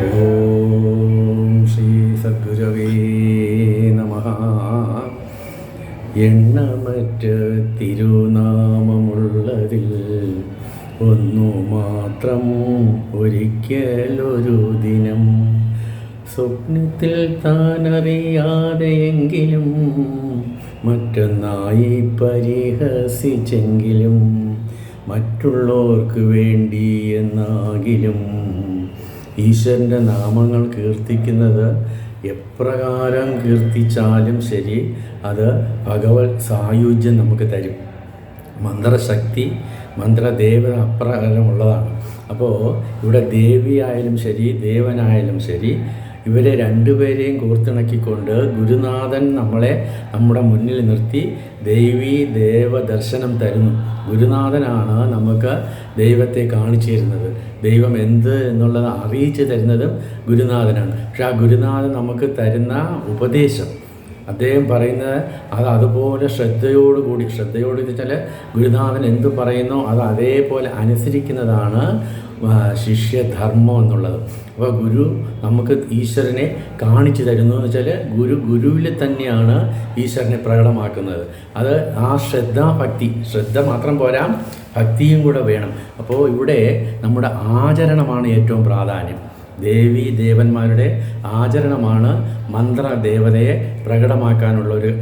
ഓം ശ്രീ സദ്ഗുരവേ നമ. എണ്ണമറ്റ തിരുനാമമുള്ളതിൽ ഒന്നു മാത്രം ഒരിക്കലൊരു ദിനം. സ്വപ്നത്തിൽ താനറിയാതെയെങ്കിലും മറ്റൊന്നായി പരിഹസിച്ചെങ്കിലും മറ്റുള്ളവർക്ക് വേണ്ടി എന്നാകിലും ഈശ്വരന്റെ നാമങ്ങൾ കീർത്തിക്കുന്നത് എപ്രകാരം കീർത്തിച്ചാലും ശരി അത് ഭഗവത് സായുജ്യം നമുക്ക് തരും. മന്ത്രശക്തി മന്ത്രദേവത അപ്രകാരമുള്ളതാണ്. അപ്പോൾ ഇവിടെ ദേവിയായാലും ശരി ദേവനായാലും ശരി ഇവരെ രണ്ടുപേരെയും കോർത്തിണക്കിക്കൊണ്ട് ഗുരുനാഥൻ നമ്മളെ നമ്മുടെ മുന്നിൽ നിർത്തി ദേവി ദേവ ദർശനം തരുന്നു. ഗുരുനാഥനാണ് നമുക്ക് ദൈവത്തെ കാണിച്ചു തരുന്നത് ദൈവം എന്ത് എന്നുള്ളത് അറിയിച്ചു തരുന്നതും ഗുരുനാഥനാണ്. പക്ഷെ ആ ഗുരുനാഥൻ നമുക്ക് തരുന്ന ഉപദേശം അദ്ദേഹം പറയുന്നത് അത് അതുപോലെ ശ്രദ്ധയോടുകൂടി ശ്രദ്ധയോട് വെച്ചാൽ ഗുരുനാഥൻ എന്ത് പറയുന്നോ അത് അതേപോലെ അനുസരിക്കുന്നതാണ് ശിഷ്യധർമ്മം എന്നുള്ളത്. അപ്പോൾ ഗുരു നമുക്ക് ഈശ്വരനെ കാണിച്ചു തരുന്നു എന്ന് വെച്ചാൽ ഗുരു ഗുരുവിൽ തന്നെയാണ് ഈശ്വരനെ പ്രകടമാക്കുന്നത്. അത് ആ ശ്രദ്ധാഭക്തി ശ്രദ്ധ മാത്രം പോരാ ഭക്തിയും കൂടെ വേണം. അപ്പോൾ ഇവിടെ നമ്മുടെ ആചരണമാണ് ഏറ്റവും പ്രാധാന്യം. ദേവി ദേവന്മാരുടെ ആചരണമാണ് മന്ത്ര ദേവതയെ പ്രകടമാക്കാനുള്ള ഒരു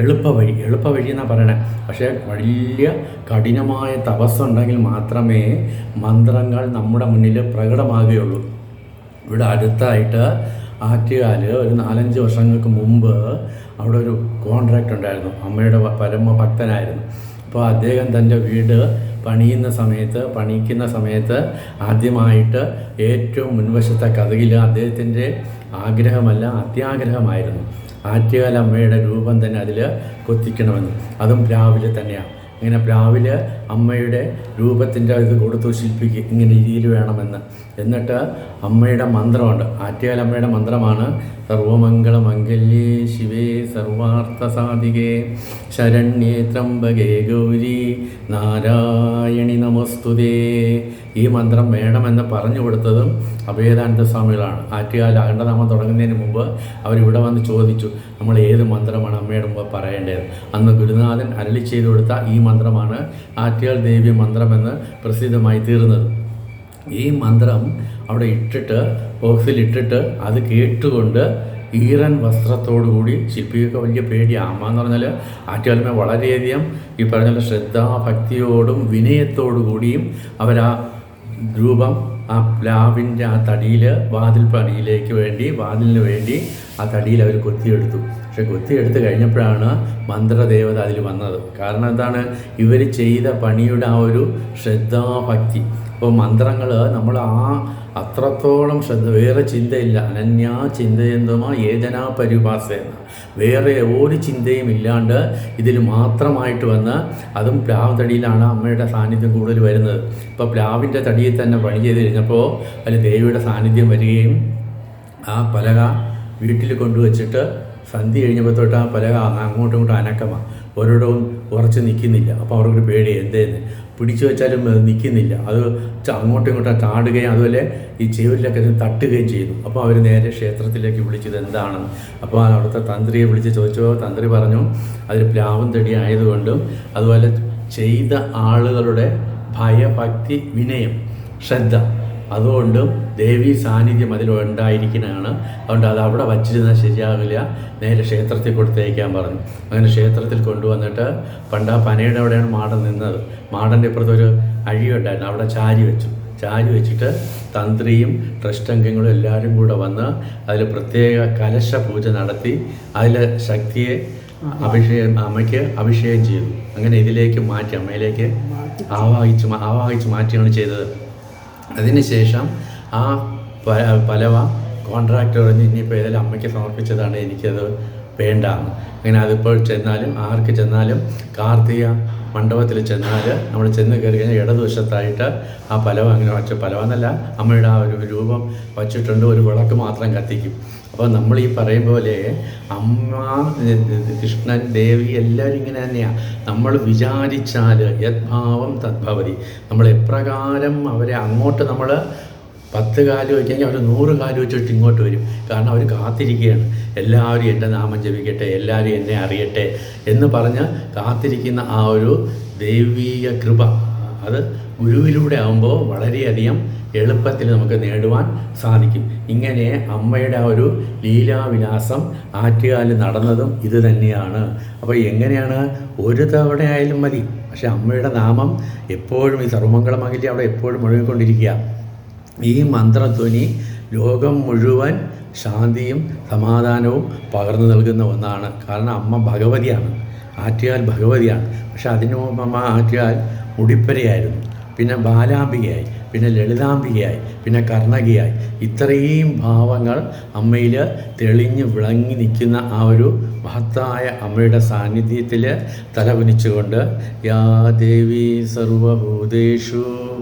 എളുപ്പ വഴി എളുപ്പ വഴി എന്നാണ് പറയണേ? പക്ഷേ വലിയ കഠിനമായ തപസ്സുണ്ടെങ്കിൽ മാത്രമേ മന്ത്രങ്ങൾ നമ്മുടെ മുന്നിൽ പ്രകടമാകുകയുള്ളൂ. ഇവിടെ അടുത്തായിട്ട് ആറ്റുകാൽ ഒരു നാലഞ്ച് വർഷങ്ങൾക്ക് മുമ്പ് അവിടെ ഒരു കോൺട്രാക്റ്റ് ഉണ്ടായിരുന്നു. അമ്മയുടെ പരമ ഭക്തനായിരുന്നു. അപ്പോൾ അദ്ദേഹം തന്റെ വീട് പണിയുന്ന സമയത്ത് പണിക്കുന്ന സമയത്ത് ആദ്യമായിട്ട് ഏറ്റവും മുൻവശത്തെ കഥകിൽ അദ്ദേഹത്തിന്റെ ആഗ്രഹമല്ല അത്യാഗ്രഹമായിരുന്നു. ആറ്റുകാല അമ്മയുടെ രൂപം തന്നെ അതിൽ കൊത്തിക്കണമെന്ന്. അതും രാവിലെ തന്നെയാണ്. ഇങ്ങനെ രാവിലെ അമ്മയുടെ രൂപത്തിന്റെ ഇത് കൊടുത്തു ശില്പിക്ക് ഇങ്ങനെ രീതിയിൽ വേണമെന്ന്. എന്നിട്ട് അമ്മയുടെ മന്ത്രമുണ്ട്. ആറ്റുകാല അമ്മയുടെ മന്ത്രമാണ് സർവമംഗള മംഗല്യേ ശിവേ സർവാർത്ഥ സാധികേ ശരണ്യേ ത്രംബകേ ഗൗരി നാരായണി നമസ്തുതേ ഈ മന്ത്രം വേണമെന്ന് പറഞ്ഞു കൊടുത്തതും അഭേദാനന്ദ സ്വാമികളാണ് ആറ്റുകാൽ അഖണ്ഡനാമം തുടങ്ങുന്നതിന് മുമ്പ് അവരിവിടെ വന്ന് ചോദിച്ചു നമ്മൾ ഏത് മന്ത്രമാണ് അമ്മയുടെ മുമ്പ് പറയേണ്ടത്? അന്ന് ഗുരുനാഥൻ അരളി ചെയ്തു കൊടുത്ത ഈ മന്ത്രമാണ് ആറ്റുകാൽ ദേവി മന്ത്രമെന്ന് പ്രസിദ്ധമായി തീർന്നത്. ഈ മന്ത്രം അവിടെ ഇട്ടിട്ട് ബോക്സിൽ ഇട്ടിട്ട് അത് കേട്ടുകൊണ്ട് ഈറൻ വസ്ത്രത്തോടു കൂടി ശില്പിയൊക്കെ വലിയ പേടി അമ്മ എന്ന് പറഞ്ഞാൽ ആറ്റുകാലമേ വളരെയധികം ഈ പറഞ്ഞ ശ്രദ്ധാഭക്തിയോടും വിനയത്തോടു കൂടിയും അവരാ രൂപം ആ പ്ലാവിന്റെ ആ തടിയിൽ വാതിൽ പടിയിലേക്ക് വേണ്ടി വാതിലിന് വേണ്ടി ആ തടിയിൽ അവർ കൊത്തിയെടുത്തു. പക്ഷെ കൊത്തിയെടുത്ത് കഴിഞ്ഞപ്പോഴാണ് മന്ത്രദേവത അതിൽ വന്നത്. കാരണം എന്താണ്? ഇവർ ചെയ്ത പണിയുടെ ആ ഒരു ശ്രദ്ധാഭക്തി. അപ്പോൾ മന്ത്രങ്ങൾ നമ്മൾ ആ അത്രത്തോളം ശ്രദ്ധ വേറെ ചിന്തയില്ല. അനന്യാ ചിന്തയെന്തുമാ ഏജനാ പരിഭാസേന വേറെ ഒരു ചിന്തയും ഇല്ലാണ്ട് ഇതിൽ മാത്രമായിട്ട് വന്ന് അതും പ്ലാവ് തടിയിലാണ് അമ്മയുടെ സാന്നിധ്യം കൂടുതൽ വരുന്നത്. ഇപ്പോൾ പ്ലാവിന്റെ തടിയിൽ തന്നെ പണി ചെയ്ത് കഴിഞ്ഞപ്പോൾ അതിൽ ദേവിയുടെ സാന്നിധ്യം വരികയും ആ പലക വീട്ടിൽ കൊണ്ടുവച്ചിട്ട് സന്ധി കഴിഞ്ഞപ്പോൾ തൊട്ട് ആ പലക അങ്ങോട്ടും ഇങ്ങോട്ടും അനക്കമാണ് ഓരോടും ഉറച്ച് നിൽക്കുന്നില്ല. അപ്പോൾ അവർക്കൊരു പേടി എന്തേന്ന്? പിടിച്ചു വെച്ചാലും നിൽക്കുന്നില്ല. അത് അങ്ങോട്ടും ഇങ്ങോട്ടും ചാടുകയും അതുപോലെ ഈ ചെവിലൊക്കെ തട്ടുകയും ചെയ്യുന്നു. അപ്പോൾ അവർ നേരെ ക്ഷേത്രത്തിലേക്ക് വിളിച്ചത് എന്താണെന്ന് അപ്പോൾ അവിടുത്തെ തന്ത്രിയെ വിളിച്ച് ചോദിച്ചപ്പോൾ തന്ത്രി പറഞ്ഞു അതിൽ പ്ലാവും തടി ആയതുകൊണ്ടും അതുപോലെ ചെയ്ത ആളുകളുടെ ഭയഭക്തി വിനയം ശ്രദ്ധ അതുകൊണ്ടും ദേവി സാന്നിധ്യം അതിൽ ഉണ്ടായിരിക്കുന്നതാണ് അതുകൊണ്ട് അത് അവിടെ വച്ചിരുന്നാൽ ശരിയാവില്ല. നേരെ ക്ഷേത്രത്തിൽ കൊടുത്തേക്കാൻ പറഞ്ഞു. അങ്ങനെ ക്ഷേത്രത്തിൽ കൊണ്ടുവന്നിട്ട് പണ്ട് ആ പനയുടെ അവിടെയാണ് മാടൻ നിന്നത്. മാടന്റെ ഇപ്പുറത്തൊരു അഴിയുണ്ടായിരുന്നു അവിടെ ചാരി വെച്ചു. ചാരി വെച്ചിട്ട് തന്ത്രിയും ട്രസ്റ്റ് അംഗങ്ങളും എല്ലാവരും കൂടെ വന്ന് അതിൽ പ്രത്യേക കലശ പൂജ നടത്തി അതിൽ ശക്തിയെ അഭിഷേകം അമ്മയ്ക്ക് അഭിഷേകം ചെയ്തു. അങ്ങനെ ഇതിലേക്ക് മാറ്റി അമ്മയിലേക്ക് ആവാഹിച്ച് ആവാഹിച്ച് മാറ്റിയാണ് ചെയ്തത്. അതിനുശേഷം ആ പലവ കോൺട്രാക്ട് പറഞ്ഞ് ഇനിയിപ്പോൾ ഏതായാലും അമ്മയ്ക്ക് സമർപ്പിച്ചതാണ് എനിക്കത് വേണ്ടാന്ന് അങ്ങനെ അതിപ്പോൾ ചെന്നാലും ആർക്ക് ചെന്നാലും കാർത്തിക മണ്ഡപത്തിൽ ചെന്നാൽ നമ്മൾ ചെന്ന് കയറി കഴിഞ്ഞാൽ ഇടതുവശത്തായിട്ട് ആ പലവ അങ്ങനെ വച്ച പലവ എന്നല്ല അമ്മയുടെ ആ ഒരു രൂപം വച്ചിട്ടുണ്ട് ഒരു വിളക്ക് മാത്രം കത്തിക്കും. അപ്പോൾ നമ്മൾ ഈ പറയും പോലെ അമ്മ കൃഷ്ണൻ ദേവി എല്ലാവരും ഇങ്ങനെ തന്നെയാണ് നമ്മൾ വിചാരിച്ചാൽ യദ്ഭാവം തദ്ഭവതി. നമ്മൾ എപ്രകാരം അവരെ അങ്ങോട്ട് നമ്മൾ പത്ത് കാൽ വെച്ചെങ്കിൽ അവർ നൂറ് കാൽ വെച്ചിട്ട് ഇങ്ങോട്ട് വരും. കാരണം അവർ കാത്തിരിക്കുകയാണ്. എല്ലാവരും എന്റെ നാമം ജപിക്കട്ടെ എല്ലാവരും എന്നെ അറിയട്ടെ എന്ന് പറഞ്ഞ് കാത്തിരിക്കുന്ന ആ ഒരു ദൈവീക കൃപ അത് ഗുരുവിലൂടെ ആകുമ്പോൾ വളരെയധികം എളുപ്പത്തിൽ നമുക്ക് നേടുവാൻ സാധിക്കും. ഇങ്ങനെ അമ്മയുടെ ആ ഒരു ലീലാവിലാസം ആറ്റുകാലിൽ നടന്നതും ഇത് തന്നെയാണ്. അപ്പോൾ എങ്ങനെയാണ് ഒരു തവണ ആയാലും മതി. പക്ഷേ അമ്മയുടെ നാമം എപ്പോഴും ഈ സർവമംഗളമകലി അവിടെ എപ്പോഴും മുഴുകിക്കൊണ്ടിരിക്കുക ഈ മന്ത്രധ്വനി ലോകം മുഴുവൻ ശാന്തിയും സമാധാനവും പകർന്നു നൽകുന്ന ഒന്നാണ്. കാരണം അമ്മ ഭഗവതിയാണ്. ആറ്റുകാൽ ഭഗവതിയാണ്. പക്ഷെ അതിനു മുമ്പ് അമ്മ ആറ്റുകാൽ മുടിപ്പരയായിരുന്നു. പിന്നെ ബാലാംബികയായി. പിന്നെ ലളിതാംബികയായി. പിന്നെ കർണകിയായി. ഇത്രയും ഭാവങ്ങൾ അമ്മയിൽ തെളിഞ്ഞ് വിളങ്ങി നിൽക്കുന്ന ആ ഒരു മഹത്തായ അമ്മയുടെ സാന്നിധ്യത്തിൽ തലകുനിച്ചുകൊണ്ട് യാ ദേവി സർവഭൂതേഷു